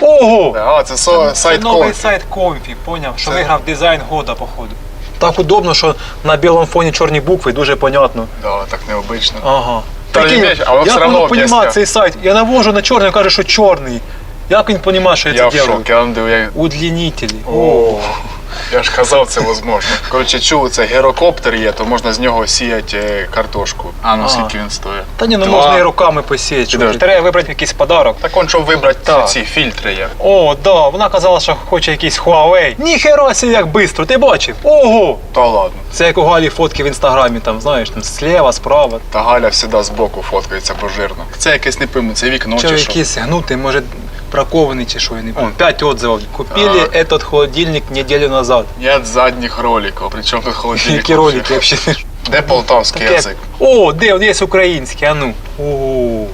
Ого! А, це со- Це сайт новий Конфі. сайт Комфі, поняв, що Це- виграв дизайн года, походу. Так удобно, що на білому фоні чорні букви, дуже понятно. Да, так необично. Ага. Та Такий, ім'я, але воно як все равно воно понімає цей сайт? Я навожу на чорний, він каже, що чорний. Як він розуміє, що я, Я в це роблю? шокі, а ну диви, я... Удлінителі. О, я ж казав, це возможно. Коротше, чув, це герокоптер є, то можна з нього сіяти е, картошку. А ну А. скільки він стоїть? Та ні, ну Два. можна і руками посіяти. Підожди. Треба вибрати якийсь подарок. Так он, щоб вибрати Так. ці фільтри є. О, да, вона казала, що хоче якийсь Huawei. Ніхера сі як бистро, ти бачив? Ого! Та ладно. Це як у Галі фотки в інстаграмі, там, знаєш, там слева, справа. Та Галя завжди збоку фоткається, бо жирно. Це якесь не пойму, це вікно Чи чи що. якийсь гнутий, може, бракований чи що, я не Он. пам'ятаю. П'ять отзывів. Купили Ага. этот холодильник неделю назад. З задніх роликів, причому тут холодильник. Які вообще. ролики взагалі? Де полтавський Таке- язик? О, де он є український, а ну. Ого.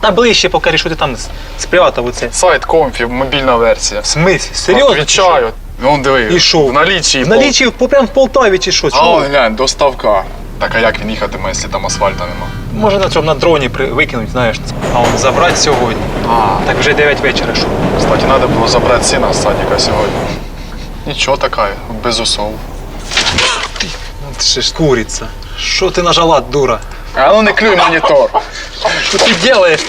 Та ближче покажи, що ти там с- спрятав оце. Сайт Комфі, мобільна версія. В смислі? Серйозно? чи що? Ну, диви, І що? в налічі. В налічі по- прям в Полтаві чи що? А он глянь, доставка. Так а як він їхатиме, якщо там асфальта нема? Може на цьому на дроні при... викинуть, знаєш. А он забрати сьогодні. А, Так вже 9 вечора, що? кстати, треба було забрати сина з садика сьогодні. Нічого така, без усов. Ну, Ти ж куриця. Що ти нажала, дура? А ну не клюй монітор. Що ти робиш?